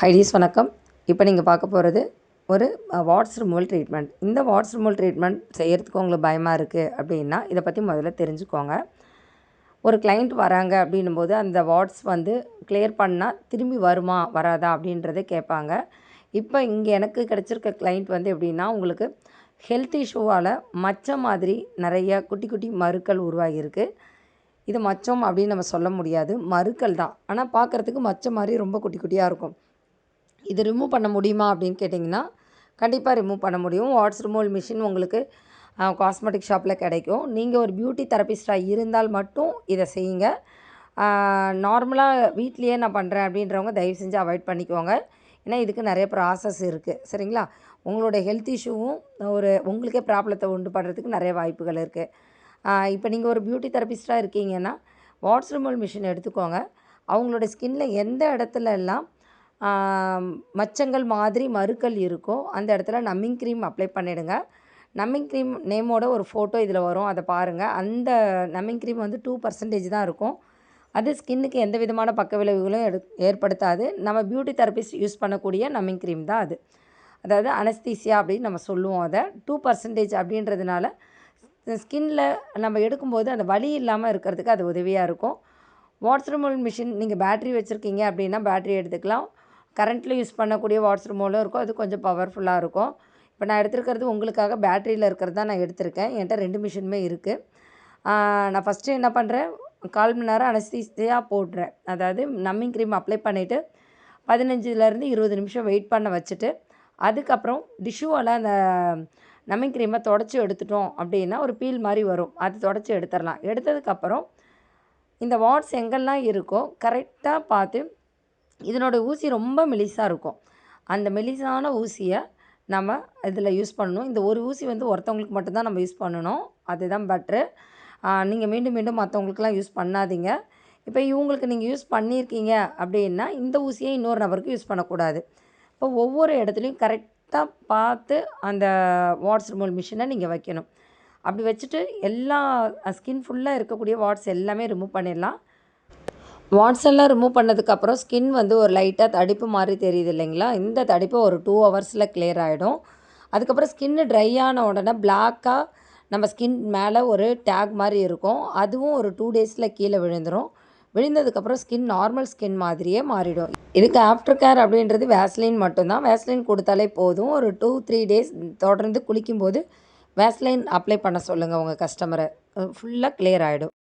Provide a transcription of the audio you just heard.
ஹைடிஸ் வணக்கம். இப்போ நீங்கள் பார்க்க போகிறது ஒரு வாட்ஸ் ரிமூவல் ட்ரீட்மெண்ட் இந்த வாட்ஸ் ரிமூவல் ட்ரீட்மெண்ட் செய்கிறதுக்கு உங்களுக்கு பயமாக இருக்குது அப்படின்னா இதை பற்றி முதல்ல தெரிஞ்சுக்கோங்க. ஒரு கிளைண்ட் வராங்க அப்படின்னும் போது அந்த வாட்ஸ் வந்து கிளியர் பண்ணால் திரும்பி வருமா வராதா அப்படின்றத கேட்பாங்க. இப்போ இங்கே எனக்கு கிடச்சிருக்க கிளைண்ட் வந்து எப்படின்னா உங்களுக்கு ஹெல்த் இஷ்யூவால் மச்சம் மாதிரி நிறைய குட்டி குட்டி மறுக்கள் உருவாகியிருக்கு. இது மச்சம் அப்படின்னு நம்ம சொல்ல முடியாது. மறுக்கள் தான். ஆனால் பார்க்குறதுக்கு மச்சம் மாதிரி ரொம்ப குட்டி குட்டியாக இருக்கும். இது ரிமூவ் பண்ண முடியுமா அப்படின்னு கேட்டிங்கன்னா கண்டிப்பாக ரிமூவ் பண்ண முடியும். வாட்ஸ் ரிமூவல் மிஷின் உங்களுக்கு காஸ்மெட்டிக் ஷாப்பில் கிடைக்கும். நீங்கள் ஒரு பியூட்டி தெரபிஸ்டாக இருந்தால் மட்டும் இதை செய்யுங்க. நார்மலாக வீட்லேயே நான் பண்ணுறேன் அப்படின்றவங்க தயவு செஞ்சு அவாய்ட் பண்ணிக்கோங்க. ஏன்னா இதுக்கு நிறைய ப்ராசஸ் இருக்குது சரிங்களா? உங்களுடைய ஹெல்த் இஷ்யூவும் ஒரு உங்களுக்கே ப்ராப்ளத்தை உண்டு பண்ணுறதுக்கு நிறைய வாய்ப்புகள் இருக்குது இப்போ நீங்கள் ஒரு பியூட்டி தெரபிஸ்டாக இருக்கீங்கன்னா வாட்ஸ் ரிமூவல் மிஷின் எடுத்துக்கோங்க. அவங்களோட ஸ்கின்னில் எந்த இடத்துல எல்லாம் மச்சங்கள் மாதிரி மருக்கள் இருக்கும். அந்த இடத்துல நம்மிங் க்ரீம் அப்ளை பண்ணிவிடுங்க நம்மிங் க்ரீம் நேமோட ஒரு ஃபோட்டோ இதில் வரும். அதை பாருங்கள் அந்த நம்மிங் க்ரீம் வந்து டூ பர்சன்டேஜ் தான் இருக்கும். அது ஸ்கின்னுக்கு எந்த விதமான பக்க விளைவுகளும் எடு ஏற்படுத்தாது. நம்ம பியூட்டி தெரபிஸ்ட் யூஸ் பண்ணக்கூடிய நம்மிங் க்ரீம் தான் அது. அதாவது அனஸ்தீசியா அப்படின்னு நம்ம சொல்லுவோம் அதை. டூ பர்சன்டேஜ் அப்படின்றதுனால ஸ்கின்னில் நம்ம எடுக்கும்போது அந்த வலி இல்லாமல் இருக்கிறதுக்கு அது உதவியாக இருக்கும். வாட்ஸ் ரிமூவல் மிஷின் நீங்கள் பேட்ரி வச்சுருக்கீங்க அப்படின்னா பேட்ரி எடுத்துக்கலாம். கரண்ட்டில் யூஸ் பண்ணக்கூடிய வாட்ஸ் மூலம் இருக்கும். அது கொஞ்சம் பவர்ஃபுல்லாக இருக்கும். இப்போ நான் எடுத்துருக்கிறது உங்களுக்காக பேட்டரியில் இருக்கிறது தான் நான் எடுத்திருக்கேன். என்கிட்ட ரெண்டு மிஷினுமே இருக்குது நான் ஃபஸ்ட்டு என்ன பண்ணுறேன் கால் மணி நேரம் அனஸ்தீசியாக போடுறேன். அதாவது நம்மிங் க்ரீம் அப்ளை பண்ணிவிட்டு பதினஞ்சுலேருந்து இருபது நிமிஷம் வெயிட் பண்ண வச்சுட்டு அதுக்கப்புறம் டிஷ்யூவால் அந்த நம்மிங் க்ரீமை தொடச்சி எடுத்துட்டோம் அப்படின்னா ஒரு பீல் மாதிரி வரும். அது தொடச்சி எடுத்துடலாம். எடுத்ததுக்கப்புறம் இந்த வாட்ஸ் எங்கெல்லாம் இருக்கோ கரெக்டாக பார்த்து இதனோட ஊசி ரொம்ப மெலிசாக இருக்கும். அந்த மெலிசான ஊசியை நம்ம இதில் யூஸ் பண்ணணும். இந்த ஒரு ஊசி வந்து ஒருத்தவங்களுக்கு மட்டும்தான் நம்ம யூஸ் பண்ணணும். அதுதான் பெட்ரு. நீங்கள் மீண்டும் மீண்டும் மற்றவங்களுக்குலாம் யூஸ் பண்ணாதீங்க. இப்போ இவங்களுக்கு நீங்கள் யூஸ் பண்ணியிருக்கீங்க அப்படின்னா இந்த ஊசியை இன்னொரு நபருக்கு யூஸ் பண்ணக்கூடாது. இப்போ ஒவ்வொரு இடத்துலையும் கரெக்டாக பார்த்து அந்த வாட்ஸ் ரிமூவல் மிஷினை நீங்கள் வைக்கணும். அப்படி வச்சுட்டு எல்லா ஸ்கின் ஃபுல்லாக இருக்கக்கூடிய வாட்ஸ் எல்லாமே ரிமூவ் பண்ணிடலாம். வாட்ஸ்எல்லாம் ரிமூவ் பண்ணதுக்கப்புறம் ஸ்கின் வந்து ஒரு லைட்டாக தடிப்பு மாதிரி தெரியுது இல்லைங்களா? இந்த தடிப்பு ஒரு டூ ஹவர்ஸில் கிளியர் ஆகிடும் அதுக்கப்புறம் ஸ்கின்னு ட்ரை ஆன உடனே பிளாக்காக நம்ம ஸ்கின் மேலே ஒரு டேக் மாதிரி இருக்கும். அதுவும் ஒரு டூ டேஸில் கீழே விழுந்துடும் விழுந்ததுக்கப்புறம் ஸ்கின் நார்மல் ஸ்கின் மாதிரியே மாறிடும். இதுக்கு ஆஃப்டர் கேர் அப்படின்றது வேஸ்லின் மட்டும்தான். வேஸ்லின் கொடுத்தாலே போதும். ஒரு டூ த்ரீ டேஸ் தொடர்ந்து குளிக்கும்போது வேஸ்லைன் அப்ளை பண்ண சொல்லுங்கள் உங்கள் கஸ்டமரை ஃபுல்லாக கிளியர் ஆகிடும்